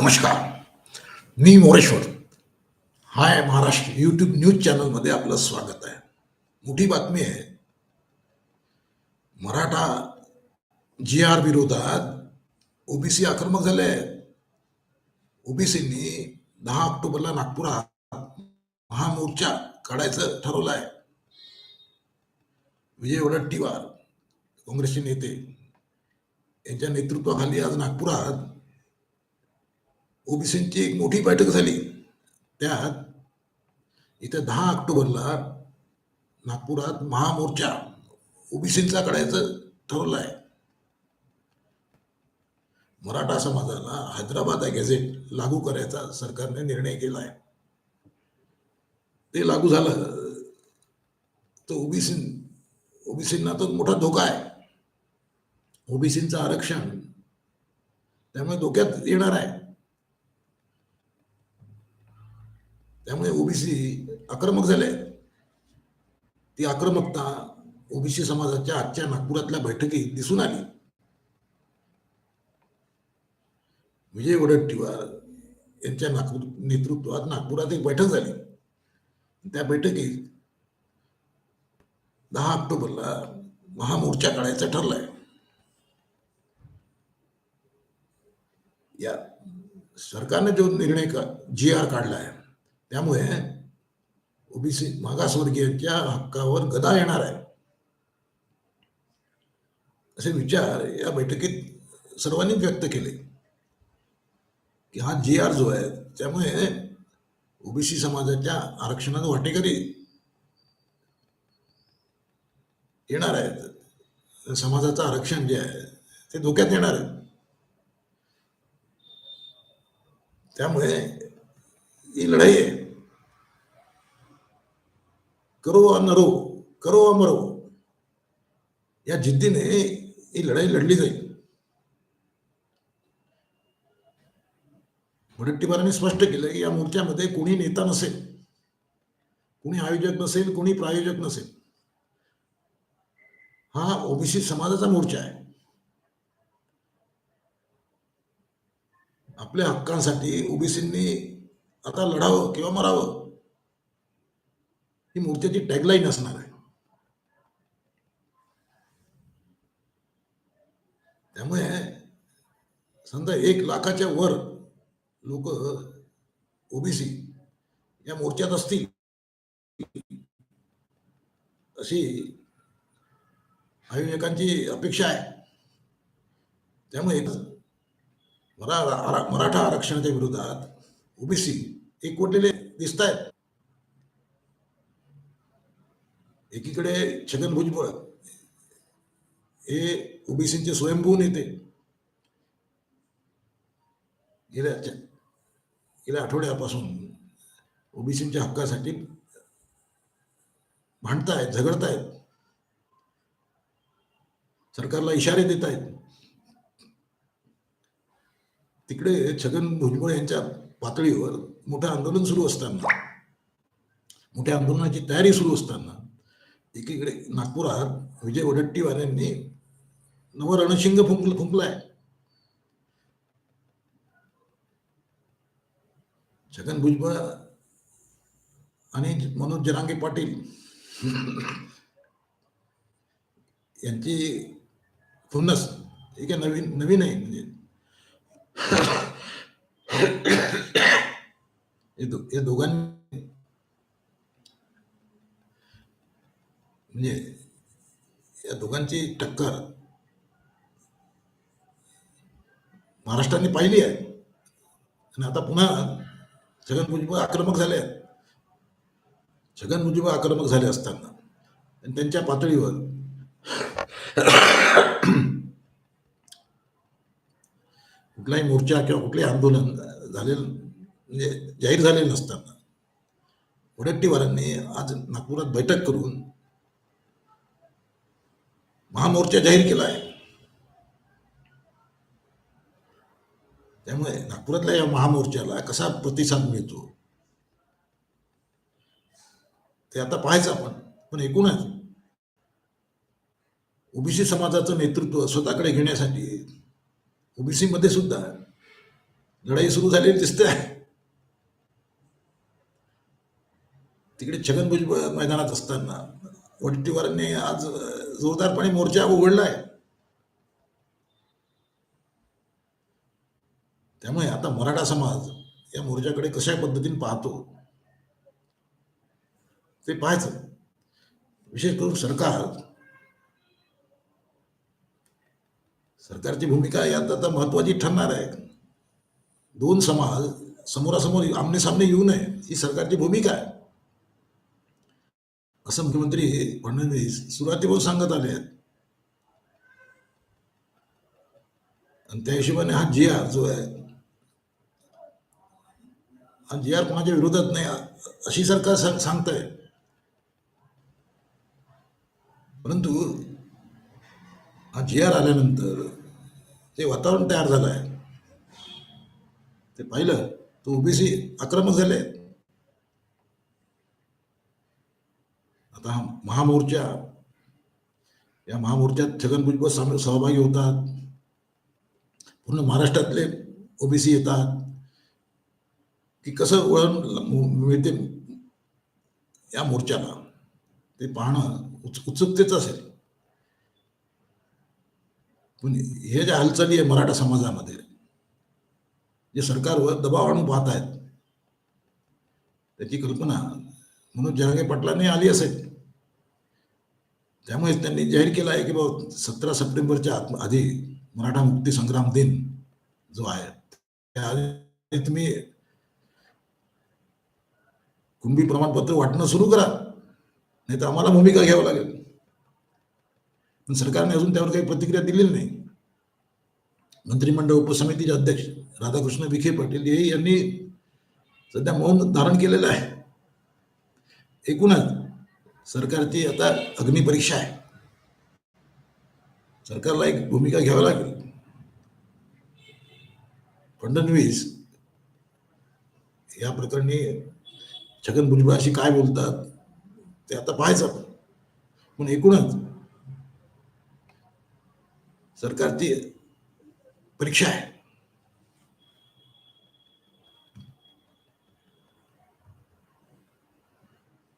नमस्कार. मी मोरेश्वर. हाय Maharashtra YouTube news चॅनलमध्ये आपलं स्वागत आहे. मोठी बातमी आहे. मराठा जी आर विरोधात ओबीसी आक्रमक झाले आहेत. ओबीसींनी दहा ऑक्टोबरला नागपुरात महामोर्चा काढायचं ठरवलं आहे. विजय वडट्टीवार काँग्रेसचे नेते यांच्या नेतृत्वाखाली आज नागपुरात ओबीसींची एक मोठी बैठक झाली. त्यात इथं दहा ऑक्टोबरला नागपुरात महामोर्चा ओबीसींचा काढायचं ठरवलं आहे मराठा समाजाला हैदराबाद गॅझेट लागू करायचा सरकारने निर्णय केला आहे ते लागू झालं तर ओबीसी ओबीसींना तो मोठा धोका आहे. ओबीसींचं आरक्षण त्यामुळे धोक्यात येणार आहे. त्यामुळे ओबीसी आक्रमक झाले. ती आक्रमकता ओबीसी समाजाच्या आजच्या नागपुरातल्या बैठकीत दिसून आली. विजय वडट्टीवार यांच्या नागपूर नेतृत्वात नागपुरात एक बैठक झाली. त्या बैठकीत दहा ऑक्टोबरला महामोर्चा काढायचा ठरलाय. या सरकारने जो निर्णय का जी आर काढला आहे त्यामुळे ओबीसी मागासवर्गीयांच्या हक्कावर गदा येणार आहे. असे विचार या बैठकीत सर्वांनी व्यक्त केले. की हा जी आर जो आहे त्यामुळे ओबीसी समाजाच्या आरक्षणात वाटेकरी येणार आहेत. समाजाचं आरक्षण जे आहे ते धोक्यात येणार आहे. त्यामुळे ही लढाई आहे करो वा नरो करो वा मरो या जिद्दीने ही लढाई लढली जाईल वडट्टीवारांनी स्पष्ट केलं की या मोर्चामध्ये कोणी नेता नसेल कोणी आयोजक नसेल कोणी प्रायोजक नसेल हा ओबीसी समाजाचा मोर्चा आहे आपल्या हक्कांसाठी ओबीसींनी आता लढावं किंवा मरावं ही मोर्चाची टॅगलाईन असणार आहे. त्यामुळे समजा एक लाखाच्या वर लोक ओबीसी या मोर्चात असतील अशी आयोजकांची अपेक्षा आहे. त्यामुळे मरा मराठा आरक्षणाच्या विरोधात ओबीसी एकवटलेले दिसत आहेत एकीकडे छगन भुजबळ हे ओबीसीचे स्वयंभू नेते गेल्या गेल्या आठवड्यापासून ओबीसींच्या हक्कासाठी भांडतायत झगडतायत. सरकारला इशारे देत आहेत तिकडे छगन भुजबळ यांच्या पातळीवर मोठं आंदोलन सुरू असताना मोठ्या आंदोलनाची तयारी सुरू असताना एकीकडे नागपुरात विजय वडट्टीवार यांनी नव रणशिंग फुंकल फुंकलाय. छगन भुजबळ आणि मनोज जरांगे पाटील यांची फुन्नस हे काय नवीन नवीन आहे म्हणजे. दो- या दोघांनी म्हणजे या दोघांची टक्कर महाराष्ट्राने पाहिली आहे. आणि आता पुन्हा छगन भुजबळ आक्रमक झाले आहेत. छगन भुजबळ आक्रमक झाले असताना. आणि त्यांच्या पातळीवर कुठलाही मोर्चा किंवा कुठलेही आंदोलन झालेलं म्हणजे जाहीर झाले नसताना वडट्टीवारांनी आज नागपुरात बैठक करून महामोर्चा जाहीर केला आहे. त्यामुळे नागपुरातल्या या महामोर्चाला कसा प्रतिसाद मिळतो? ते आता पाहायचं आपण पण एकूणच ओबीसी समाजाचं नेतृत्व स्वतःकडे घेण्यासाठी ओबीसी मध्ये सुद्धा लढाई सुरू झालेली दिसते. आहे तिकडे छगन भुजबळ मैदानात असताना वडेट्टीवारांनी आज जोरदारपणे मोर्चा उघडलाय. त्यामुळे आता मराठा समाज या मोर्चाकडे कशा पद्धतीने पाहतो? ते पाहायचं. विशेष करून सरकार. सरकारची भूमिका यात आता महत्वाची ठरणार आहे. दोन समाज समोरासमोर आमने सामने येऊ नये ही सरकारची भूमिका आहे. असं मुख्यमंत्री फडणवीस सुरुवातीपासून सांगत आले आहेत. आणि त्या हिशोबाने हा जी आर जो आहे हा जी आर कोणाच्या विरोधात नाही अशी सरकार सांग- सांगताय. परंतु हा जी आर आल्यानंतर ते वातावरण तयार झालं आहे ते पाहिलं तर ओबीसी आक्रमक झाले. आहेत. आता हा महामोर्चा या महामोर्चात छगन भुजबळ साम सहभागी होतात. पूर्ण महाराष्ट्रातले ओबीसी येतात. की कसं वळण मिळते या मोर्चाला ते पाहणं उत्स उत्सुकतेचं असेल. पण हे ज्या हालचाली आहे मराठा समाजामध्ये जे सरकारवर दबाव आणून पाहत आहेत त्याची कल्पना म्हणून जहांगीर पाटलांनी आली असेल. त्यामुळे त्यांनी जाहीर केला आहे की बाबा सतरा सप्टेंबरच्या आत- आधी मराठा मुक्ती संग्राम दिन जो आहे त्याआधी तुम्ही कुंभी प्रमाणपत्र वाटणं सुरू करा. नाही तर आम्हाला भूमिका घ्यावं लागेल. पण सरकारने अजून त्यावर काही प्रतिक्रिया दिलेली नाही. मंत्रिमंडळ उपसमितीचे अध्यक्ष राधाकृष्ण विखे पाटील हे यांनी सध्या मौन धारण केलेलं आहे. एकूणच सरकारची आता अग्निपरीक्षा आहे. सरकारला एक भूमिका घ्यावी लागेल. फडणवीस या प्रकरणी छगन भुजबळाशी काय बोलतात ते आता पाहायचं आपण. पण एकूणच सरकारची परीक्षा आहे.